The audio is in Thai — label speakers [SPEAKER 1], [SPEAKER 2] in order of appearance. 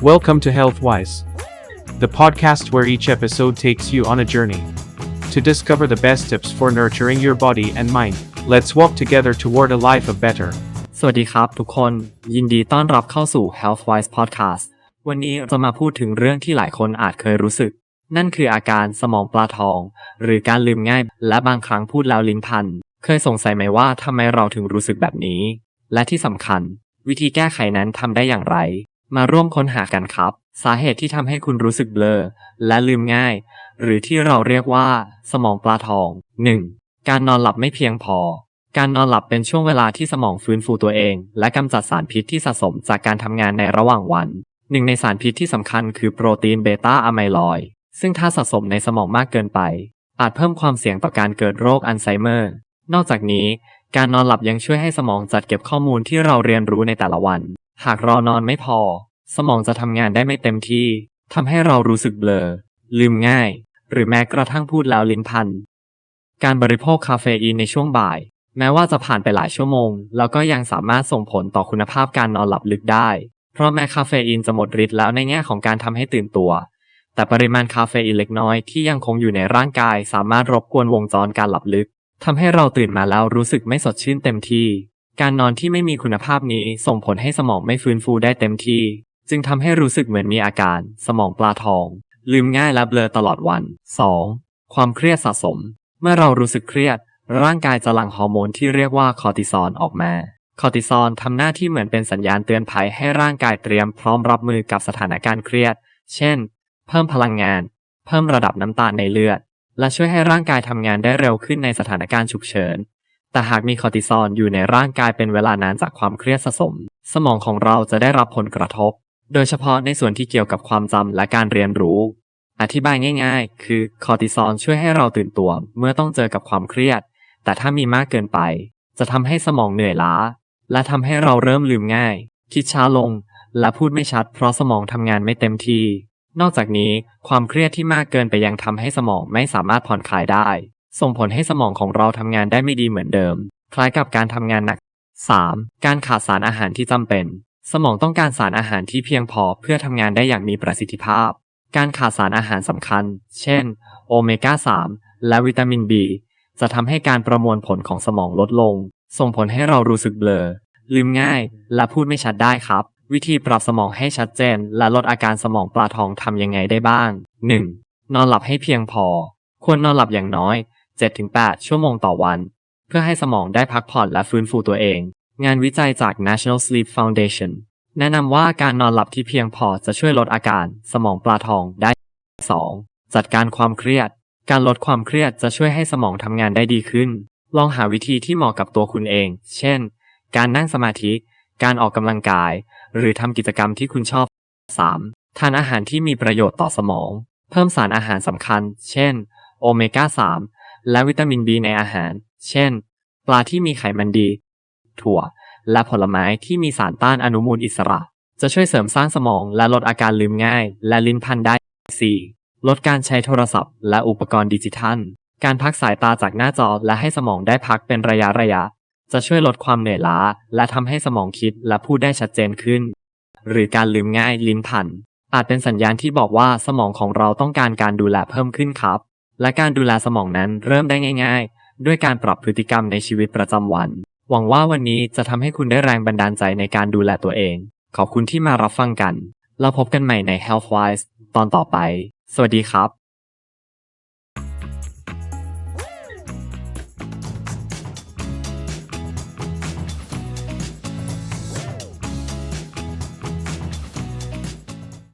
[SPEAKER 1] Welcome to HealthWise, the podcast where each episode takes you on a journey to discover the best tips for nurturing your body and mind. Let's walk together toward a life of better.
[SPEAKER 2] สวัสดีครับทุกคน ยินดีต้อนรับเข้าสู่ Healthwise Podcast วันนี้จะมาพูดถึงเรื่องที่หลายคนอาจเคยรู้สึก นั่นคืออาการสมองปลาทอง หรือการลืมง่ายและบางครั้งพูดแล้วลิ้นพัน เคยสงสัยไหมว่าทำไมเราถึงรู้สึกแบบนี้ และที่สำคัญ วิธีแก้ไขนั้นทำได้อย่างไร มาร่วมค้นหากันครับ สาเหตุที่ทำให้คุณรู้สึกเบลอ และลืมง่าย หรือที่เราเรียกว่า สมองปลาทอง 1. การนอนหลับไม่เพียงพอ การนอนหลับเป็นช่วงเวลาที่สมองฟื้นฟูตัวเอง และกำจัดสารพิษที่สะสมจากการทำงานในระหว่างวันหนึ่งในสารพิษที่สำคัญคือโปรตีนเบต้าอะไมลอยซึ่งถ้าสะสมในสมองมากเกินไป อาจเพิ่มความเสี่ยงต่อการเกิดโรคอัลไซเมอร์ นอกจากนี้ การนอนหลับยังช่วยให้สมองจัดเก็บข้อมูลที่เราเรียนรู้ในแต่ละวัน หากรอนอนไม่พอ สมองจะทำงานได้ไม่เต็มที่ทำให้เรารู้สึกเบลอ ลืมง่าย หรือแม้กระทั่งพูดแล้วลิ้นพัน การบริโภคคาเฟอีนในช่วงบ่าย แม้ว่าจะผ่านไปหลายชั่วโมง แล้วก็ยังสามารถส่งผลต่อคุณภาพการนอนหลับลึกได้ เพราะแม้คาเฟอีนจะหมดฤทธิ์แล้วในแง่ของการทำให้ตื่นตัว แต่ปริมาณคาเฟอีนเล็กน้อยที่ยังคงอยู่ในร่างกาย สามารถรบกวนวงจรการหลับลึกทำให้เราตื่นมาแล้วรู้สึกไม่สดชื่นเต็มที่ การนอนที่ไม่มีคุณภาพนี้ส่งผลให้สมองไม่ฟื้นฟูได้เต็มที่ จึงทำให้รู้สึกเหมือนมีอาการ สมองปลาทอง ลืมง่ายและเบลอตลอดวัน 2. ความเครียดสะสม เมื่อเรารู้สึกเครียด ร่างกายจะหลั่งฮอร์โมนที่เรียกว่าคอร์ติซอลออกมา คอร์ติซอลทำหน้าที่เหมือนเป็นสัญญาณเตือนภัยให้ร่างกายเตรียมพร้อมรับมือกับสถานการณ์เครียด เช่น เพิ่มพลังงาน เพิ่มระดับน้ำตาลในเลือด และช่วยให้ร่างกายทำงานได้เร็วขึ้นในสถานการณ์ฉุกเฉิน แต่หากมีคอร์ติซอลอยู่ในร่างกายเป็นเวลานานจากความเครียดสะสม สมองของเราจะได้รับผลกระทบ โดยเฉพาะในส่วนที่เกี่ยวกับความจำและการเรียนรู้ อธิบายง่าย ๆ คือคอร์ติซอลช่วยให้เราตื่นตัวเมื่อต้องเจอกับความเครียด แต่ถ้ามีมากเกินไป จะทำให้สมองเหนื่อยล้า และทำให้เราเริ่มลืมง่าย คิดช้าลง และพูดไม่ชัด เพราะสมองทำงานไม่เต็มที่ นอกจากนี้ความเครียดที่มากเกินไปยังทำให้สมองไม่สามารถผ่อนคลายได้ ส่งผลให้สมองของเราทำงานได้ไม่ดีเหมือนเดิม คล้ายกับการทำงานหนัก 3. การขาดสารอาหารที่จำเป็น สมองต้องการสารอาหารที่เพียงพอเพื่อทำงานได้อย่างมีประสิทธิภาพ การขาดสารอาหารสำคัญ เช่น โอเมก้า 3 และวิตามิน B จะทำให้การประมวลผลของสมองลดลง ส่งผลให้เรารู้สึกเบลอ ลืมง่าย และพูดไม่ชัดได้ครับ วิธีปรับสมองให้ชัดเจน และลดอาการสมองปลาทองทำยังไงได้บ้าง 1. นอนหลับให้เพียงพอ ควรนอนหลับอย่างน้อย 7-8 ชั่วโมงต่อวัน เพื่อให้สมองได้พักผ่อนและฟื้นฟูตัวเอง งานวิจัยจาก National Sleep Foundation แนะนำว่าการนอนหลับที่เพียงพอจะช่วยลดอาการ สมองปลาทองได้ 2. จัดการความเครียด การลดความเครียดจะช่วยให้สมองทำงานได้ดีขึ้น ลองหาวิธีที่เหมาะกับตัวคุณเอง เช่น การนั่งสมาธิ การออกกำลังกาย หรือทำกิจกรรมที่คุณชอบ 3. ทานอาหารที่มีประโยชน์ต่อสมอง เพิ่มสารอาหารสำคัญ เช่น โอเมก้า 3 และวิตามิน B ในอาหาร เช่น ปลาที่มีไขมันดี ถั่ว และผลไม้ที่มีสารต้านอนุมูลอิสระ จะช่วยเสริมสร้างสมองและลดอาการลืมง่าย และลิ้นพันได้ 4. ลดการใช้โทรศัพท์ และอุปกรณ์ดิจิทัล การพักสายตาจากหน้าจอและให้สมองได้พักเป็นระยะระยะ จะช่วยลดความเหนื่อยล้า และทำให้สมองคิดและพูดได้ชัดเจนขึ้น หรือการลืมง่ายลิ้นพันอาจเป็นสัญญาณที่บอกว่าสมองของเราต้องการการดูแลเพิ่มขึ้นครับ และการดูแลสมองนั้นเริ่มได้ง่าย ๆ ด้วยการปรับพฤติกรรมในชีวิตประจำวัน หวังว่าวันนี้จะทำให้คุณได้แรงบันดาลใจในการดูแลตัวเอง ขอบคุณที่มารับฟังกัน เราพบกันใหม่ใน Healthwise ตอนต่อไป สวัสดีครับ